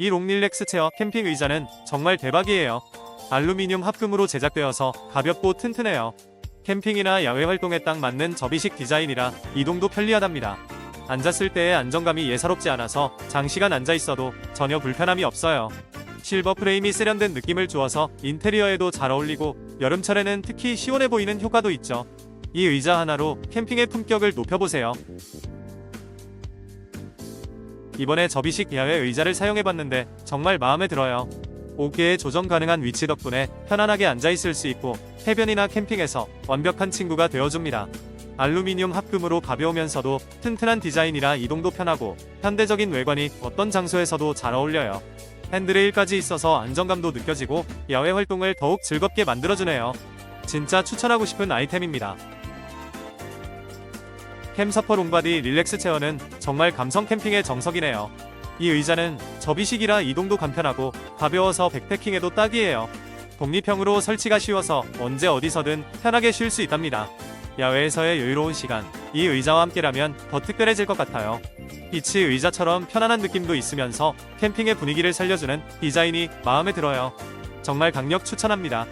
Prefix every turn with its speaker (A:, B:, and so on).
A: 이 롱릴렉스 체어 캠핑 의자는 정말 대박이에요. 알루미늄 합금으로 제작되어서 가볍고 튼튼해요. 캠핑이나 야외 활동에 딱 맞는 접이식 디자인이라 이동도 편리하답니다. 앉았을 때의 안정감이 예사롭지 않아서 장시간 앉아 있어도 전혀 불편함이 없어요. 실버 프레임이 세련된 느낌을 주어서 인테리어에도 잘 어울리고 여름철에는 특히 시원해 보이는 효과도 있죠. 이 의자 하나로 캠핑의 품격을 높여보세요. 이번에 접이식 야외 의자를 사용해봤는데 정말 마음에 들어요. 5개의 조정 가능한 위치 덕분에 편안하게 앉아있을 수 있고 해변이나 캠핑에서 완벽한 친구가 되어줍니다. 알루미늄 합금으로 가벼우면서도 튼튼한 디자인이라 이동도 편하고 현대적인 외관이 어떤 장소에서도 잘 어울려요. 핸드레일까지 있어서 안정감도 느껴지고 야외 활동을 더욱 즐겁게 만들어주네요. 진짜 추천하고 싶은 아이템입니다. 캠서퍼 롱바디 릴렉스 체어는 정말 감성 캠핑의 정석이네요. 이 의자는 접이식이라 이동도 간편하고 가벼워서 백패킹에도 딱이에요. 독립형으로 설치가 쉬워서 언제 어디서든 편하게 쉴 수 있답니다. 야외에서의 여유로운 시간, 이 의자와 함께라면 더 특별해질 것 같아요. 비치 의자처럼 편안한 느낌도 있으면서 캠핑의 분위기를 살려주는 디자인이 마음에 들어요. 정말 강력 추천합니다.